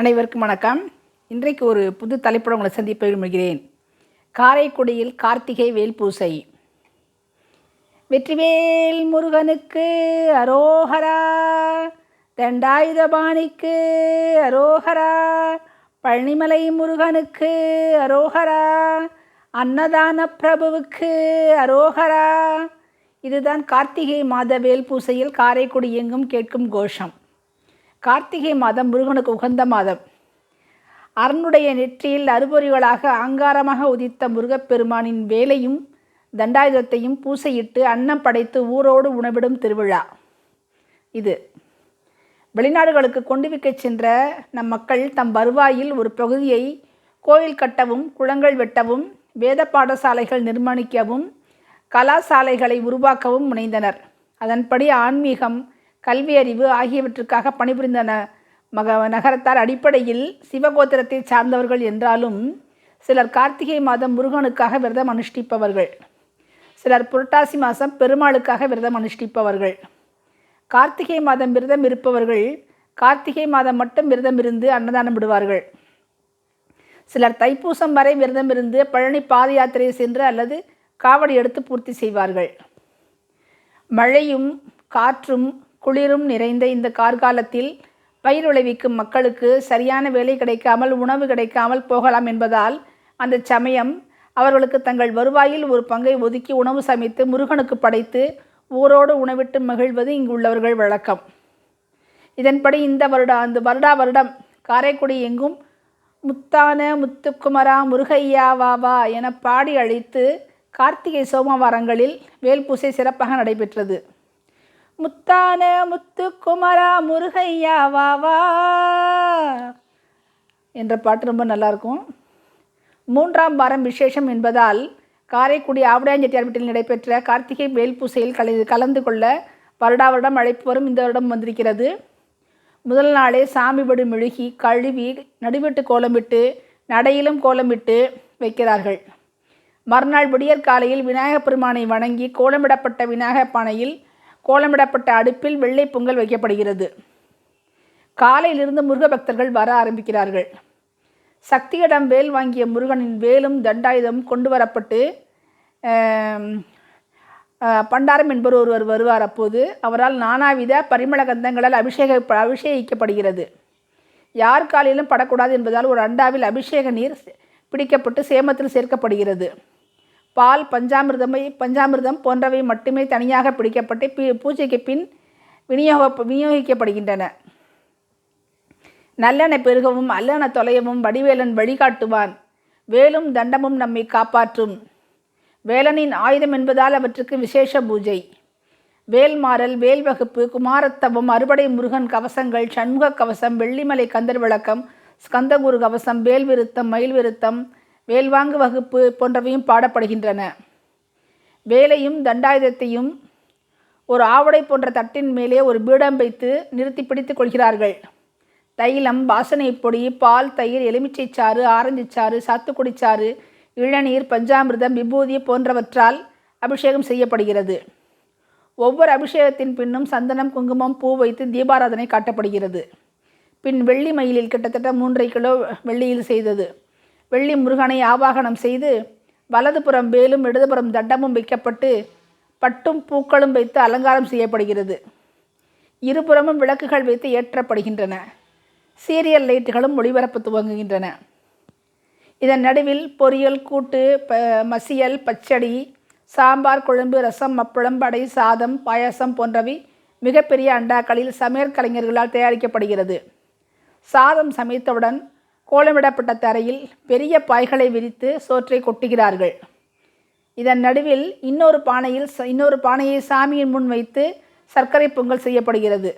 அனைவருக்கும் வணக்கம். இன்றைக்கு ஒரு புது தலைப்புடன் உங்களை சந்திப்ப விரும்புகிறேன். காரைக்குடியில் கார்த்திகை வேல் பூசை. வெற்றிவேல் முருகனுக்கு அரோகரா தண்டாயுதபாணிக்கு அரோகரா பழனிமலை முருகனுக்கு அரோகரா அன்னதான பிரபுவுக்கு அரோகரா. இதுதான் கார்த்திகை மாத வேல் பூசையில் காரைக்குடி எங்கும் கேட்கும் கோஷம். கார்த்திகை மாதம் முருகனுக்கு உகந்த மாதம். அரணுடைய நெற்றியில் அறுபொறிகளாக அங்காரமாக உதித்த முருகப்பெருமானின் வேலையும் தண்டாயுதத்தையும் பூசையிட்டு அன்னம் படைத்து ஊரோடு உணவிடும் திருவிழா. இது. வெளிநாடுகளுக்கு கொண்டு விற்கச் சென்ற நம் மக்கள் தம் வருவாயில் ஒரு பகுதியை கோயில் கட்டவும் குளங்கள் வெட்டவும் வேத பாடசாலைகள் நிர்மாணிக்கவும் கலாசாலைகளை உருவாக்கவும் முனைந்தனர். அதன்படி ஆன்மீகம் கல்வி அறிவு ஆகியவற்றுக்காக பணிபுரிந்தன. மக நகரத்தார் அடிப்படையில் சிவகோத்திரத்தை சார்ந்தவர்கள் என்றாலும் சிலர் கார்த்திகை மாதம் முருகனுக்காக விரதம் அனுஷ்டிப்பவர்கள். சிலர் புரட்டாசி மாதம் பெருமாளுக்காக விரதம் அனுஷ்டிப்பவர்கள். கார்த்திகை மாதம் விரதம் இருப்பவர்கள் கார்த்திகை மாதம் மட்டும் விரதம் இருந்து அன்னதானம் விடுவார்கள். சிலர் தைப்பூசம் வரை விரதம் இருந்து பழனி பாத யாத்திரை சென்று அல்லது காவடி எடுத்து பூர்த்தி செய்வார்கள். மழையும் காற்றும் குளிரும் நிறைந்த இந்த கார்காலத்தில் பயிர் விளைவிக்கும் மக்களுக்கு சரியான வேலை கிடைக்காமல் உணவு கிடைக்காமல் போகலாம் என்பதால் அந்த சமயம் அவர்களுக்கு தங்கள் வருவாயில் ஒரு பங்கை ஒதுக்கி உணவு சமைத்து முருகனுக்கு படைத்து ஊரோடு உணவிட்டு மகிழ்வது இங்கு உள்ளவர்கள் வழக்கம். இதன்படி இந்த வருட அந்த வருடா வருடம் காரைக்குடி எங்கும் முத்தான முத்துக்குமரா முருகையா வாவா என பாடி அழைத்து கார்த்திகை சோமவாரங்களில் வேல் பூசை சிறப்பாக நடைபெற்றது. முத்தான முத்துக்குமரா முருகையா வாவா என்ற பாட்டு ரொம்ப நல்லாயிருக்கும். மூன்றாம் வாரம் விசேஷம் என்பதால் காரைக்குடி ஆவுடையாஞ்செட்டியார் வீட்டில் நடைபெற்ற கார்த்திகை வேல் பூசையில் கலை கலந்து கொள்ள வருடா வருடம் அழைப்பு வரும் இந்த வருடம் வந்திருக்கிறது. முதல் நாளே சாமி விடு மெழுகி கழுவி நடுவிட்டு கோலமிட்டு நடையிலும் கோலமிட்டு வைக்கிறார்கள். மறுநாள் விடியற் காலையில் விநாயகப் பெருமானை வணங்கி கோலமிடப்பட்ட விநாயகப் பானையில் கோலமிடப்பட்ட அடுப்பில் வெள்ளை பொங்கல் வைக்கப்படுகிறது. காலையிலிருந்து முருக பக்தர்கள் வர ஆரம்பிக்கிறார்கள். சக்தியிடம் வேல் வாங்கிய முருகனின் வேலும் தண்டாயுதம் கொண்டு வரப்பட்டு பண்டாரம் என்பவர் ஒருவர் வருவார். அப்போது அவரால் நானாவித பரிமள கந்தங்களால் அபிஷேக அபிஷேகிக்கப்படுகிறது. யார் காலையிலும் படக்கூடாது என்பதால் ஒரு அண்டாவில் அபிஷேக நீர் பிடிக்கப்பட்டு சேமத்தில் சேர்க்கப்படுகிறது. பால் பஞ்சாமிர்தமை பஞ்சாமிர்தம் போன்றவை மட்டுமே தனியாக பிடிக்கப்பட்டு பி பூஜைக்கு பின் விநியோக விநியோகிக்கப்படுகின்றன. நல்லெண்ணெய் பெருகவும் அல்லென தொலையவும் வடிவேலன் வழிகாட்டுவான். வேலும் தண்டமும் நம்மை காப்பாற்றும். வேலனின் ஆயுதம் என்பதால் அவற்றுக்கு விசேஷ பூஜை. வேல்மாறல் வேல் வகுப்பு குமாரத்தவம் அறுபடை முருகன் கவசங்கள் சண்முக கவசம் வெள்ளிமலை கந்தர் விளக்கம் ஸ்கந்தகுரு கவசம் வேல் விருத்தம் மயில் விருத்தம் வேல்வாங்கு வகுப்பு போன்றவையும் பாடப்படுகின்றன. வேலையும் தண்டாயுதத்தையும் ஒரு ஆவடை போன்ற தட்டின் மேலே ஒரு பீடம் வைத்து நிறுத்தி பிடித்து கொள்கிறார்கள். தைலம் வாசனை பொடி பால் தயிர் எலுமிச்சை சாறு ஆரஞ்சு சாறு சாத்துக்குடி சாறு இளநீர் பஞ்சாமிர்தம் விபூதி போன்றவற்றால் அபிஷேகம் செய்யப்படுகிறது. ஒவ்வொரு அபிஷேகத்தின் பின்னும் சந்தனம் குங்குமம் பூ வைத்து தீபாராதனை காட்டப்படுகிறது. பின் வெள்ளி மயிலில் கிட்டத்தட்ட மூன்றரை கிலோ வெள்ளியில் செய்தது. வெள்ளி முருகனை ஆவாகனம் செய்து வலதுபுறம் வேலும் இடதுபுறம் தண்டமும் வைக்கப்பட்டு பட்டும் பூக்களும் வைத்து அலங்காரம் செய்யப்படுகிறது. இருபுறமும் விளக்குகள் வைத்து ஏற்றப்படுகின்றன. சீரியல் லைட்டுகளும் ஒளிபரப்பு துவங்குகின்றன. இதன் நடுவில் பொரியல் கூட்டு ப மசியல் பச்சடி சாம்பார் குழம்பு ரசம் அப்பளம் படை சாதம் பாயசம் போன்றவை மிகப்பெரிய அண்டாக்களில் சமையல் கலைஞர்களால் தயாரிக்கப்படுகிறது. சாதம் சமைத்தவுடன் கோலமிடப்பட்ட தரையில் பெரிய பாய்களை விரித்து சோற்றை கொட்டுகிறார்கள். இதன் நடுவில் இன்னொரு பானையில் இன்னொரு பானையை சாமியின் முன் வைத்து சர்க்கரை பொங்கல் செய்யப்படுகிறது.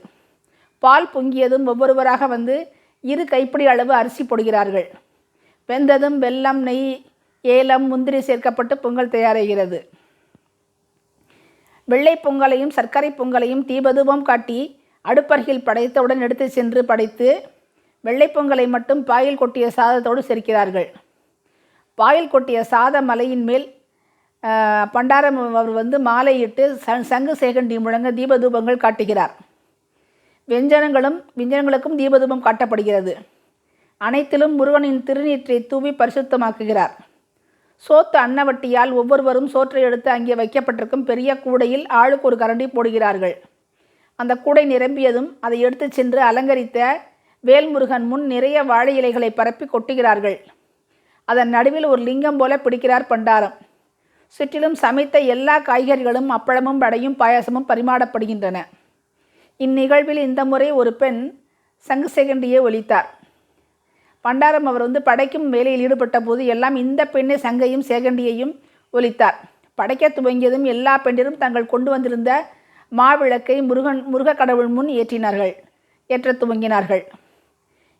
பால் பொங்கியதும் ஒவ்வொருவராக வந்து இரு கைப்பிடி அளவு அரிசி போடுகிறார்கள். வெந்ததும் வெல்லம் நெய் ஏலம் முந்திரி சேர்க்கப்பட்டு பொங்கல் தயாராகிறது. வெள்ளை பொங்கலையும் சர்க்கரை பொங்கலையும் தீபதூபம் காட்டி அடுப்பருகில் படைத்தவுடன் எடுத்து சென்று படைத்து வெள்ளைப்பொங்கலை மட்டும் பாயில் கொட்டிய சாதத்தோடு சிரிக்கிறார்கள். பாயில் கொட்டிய சாத மலையின் மேல் பண்டாரம் அவர் வந்து மாலையிட்டு சங்கு சேகண்டி முழங்க தீபதூபங்கள் காட்டுகிறார். வெஞ்சனங்களும் விஞ்சனங்களுக்கும் தீபதூபம் காட்டப்படுகிறது. அனைத்திலும் முருகனின் திருநீற்றை தூவி பரிசுத்தமாக்குகிறார். சோத்து அன்னவட்டியால் ஒவ்வொருவரும் சோற்றை எடுத்து அங்கே வைக்கப்பட்டிருக்கும் பெரிய கூடையில் ஆளுக்கு ஒரு கரண்டி போடுகிறார்கள். அந்த கூடை நிரம்பியதும் அதை எடுத்துச் சென்று அலங்கரித்த வேல்முருகன் முன் நிறைய வாழை இலைகளை பரப்பி கொட்டுகிறார்கள். அதன் நடுவில் ஒரு லிங்கம் போல பிடிக்கிறார் பண்டாரம். சுற்றிலும் சமைத்த எல்லா காய்கறிகளும் அப்பளமும் வடையும் பாயாசமும் பரிமாறப்படுகின்றன. இந்நிகழ்வில் இந்த முறை ஒரு பெண் சங்கு செகண்டியை ஒலித்தார் பண்டாரம் அவர் வந்து படைக்கும் வேலையில் ஈடுபட்ட போது எல்லாம் இந்த பெண்ணை சங்கையும் சேகண்டியையும் ஒலித்தார் படைக்க துவங்கியதும் எல்லா பெண்டிரும் தங்கள் கொண்டு வந்திருந்த மாவிளக்கை முருகன் முருக கடவுள் முன் ஏற்றினார்கள் ஏற்றத் துவங்கினார்கள்.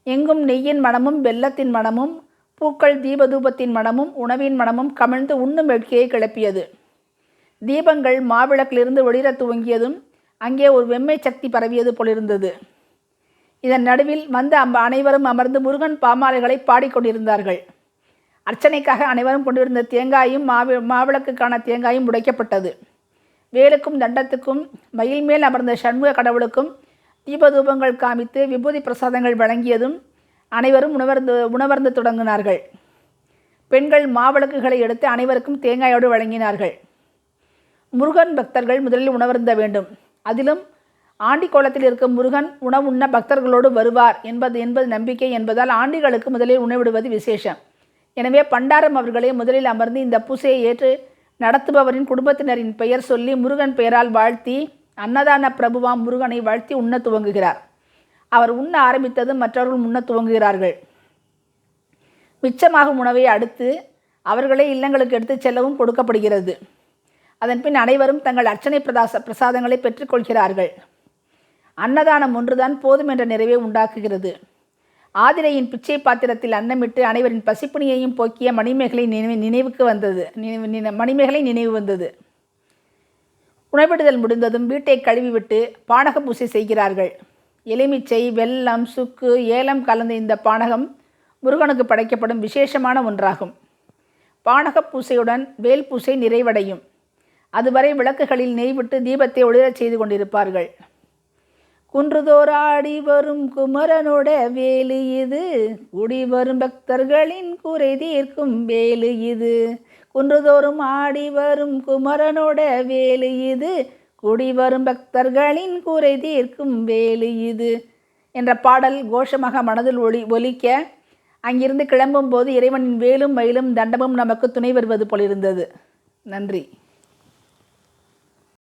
எங்கும் நெய்யின் மணமும் வெள்ளத்தின் மணமும் பூக்கள் தீபதூபத்தின் மணமும் உணவின் மணமும் கமிழ்ந்து உண்ணும் வெட்கியை கிளப்பியது. தீபங்கள் மாவிளக்கிலிருந்து ஒளிரத் துவங்கியதும் அங்கே ஒரு வெம்மை சக்தி பரவியது போலிருந்தது. இதன் நடுவில் வந்த அம்ப அனைவரும் அமர்ந்து முருகன் பாமாலைகளை பாடிக்கொண்டிருந்தார்கள் அர்ச்சனைக்காக அனைவரும் கொண்டிருந்த தேங்காயும் மாவி மாவிளக்குக்கான தேங்காயும் உடைக்கப்பட்டது. வேலுக்கும் தண்டத்துக்கும் மயில் மேல் அமர்ந்த சண்முக கடவுளுக்கும் தீபதூபங்கள் காமித்து விபூதி பிரசாதங்கள் வழங்கியதும் அனைவரும் உணவர்ந்து உணவர்ந்து தொடங்கினார்கள். பெண்கள் மாவிளக்குகளை எடுத்து அனைவருக்கும் தேங்காயோடு வழங்கினார்கள். முருகன் பக்தர்கள் முதலில் உணவருந்த வேண்டும். அதிலும் ஆண்டி கோலத்தில் இருக்கும் முருகன் உணவுண்ண பக்தர்களோடு வருவார் என்பது என்பது நம்பிக்கை என்பதால் ஆண்டிகளுக்கு முதலில் உணவிடுவது விசேஷம். எனவே பண்டாரம் அவர்களே முதலில் அமர்ந்து இந்த பூசையை ஏற்று நடத்துபவரின் குடும்பத்தினரின் பெயர் சொல்லி முருகன் பெயரால் வாழ்த்தி அன்னதான பிரபுவாம் முருகனை வாழ்த்தி உண்ண துவங்குகிறார். அவர் உண்ண ஆரம்பித்ததும் மற்றவர்கள் உண்ண துவங்குகிறார்கள். மிச்சமாகும் உணவை அடுத்து அவர்களே இல்லங்களுக்கு எடுத்துச் செல்லவும் கொடுக்கப்படுகிறது. அதன்பின் அனைவரும் தங்கள் அர்ச்சனை பிரதாச பிரசாதங்களை பெற்றுக்கொள்கிறார்கள் அன்னதானம் ஒன்றுதான் போதும் என்ற நிறைவை உண்டாக்குகிறது. ஆதிரையின் பிச்சை பாத்திரத்தில் அன்னமிட்டு அனைவரின் பசிப்புனியையும் போக்கிய மணிமேகலை நினைவு நினைவுக்கு வந்தது. நினைவு நினை மணிமேகலை நினைவு வந்தது. உணவிடுதல் முடிந்ததும் வீட்டை கழுவிவிட்டு பானக பூசை செய்கிறார்கள். எலுமிச்சை வெல்லம் சுக்கு ஏலம் கலந்த இந்த பானகம் முருகனுக்கு படைக்கப்படும் விசேஷமான ஒன்றாகும். பானக பூசையுடன் வேல் பூசை நிறைவடையும். அதுவரை விளக்குகளில் நெய் விட்டு தீபத்தை ஒளிரச் செய்து கொண்டிருப்பார்கள். குன்றுதோராடி வரும் குமரனோட வேலு இது குடி வரும் பக்தர்களின் குறை தீர்க்கும் வேலு இது. குன்றுதோறும் ஆடி வரும் குமரனோட வேலு இது. குடி வரும் பக்தர்களின் குறை தீர்க்கும் வேலு இது என்ற பாடல் கோஷமாக மனதில் ஒளி ஒலிக்க அங்கிருந்து கிளம்பும்போது இறைவனின் வேலும் மயிலும் தண்டமும் நமக்கு துணை வருவது போலிருந்தது. நன்றி.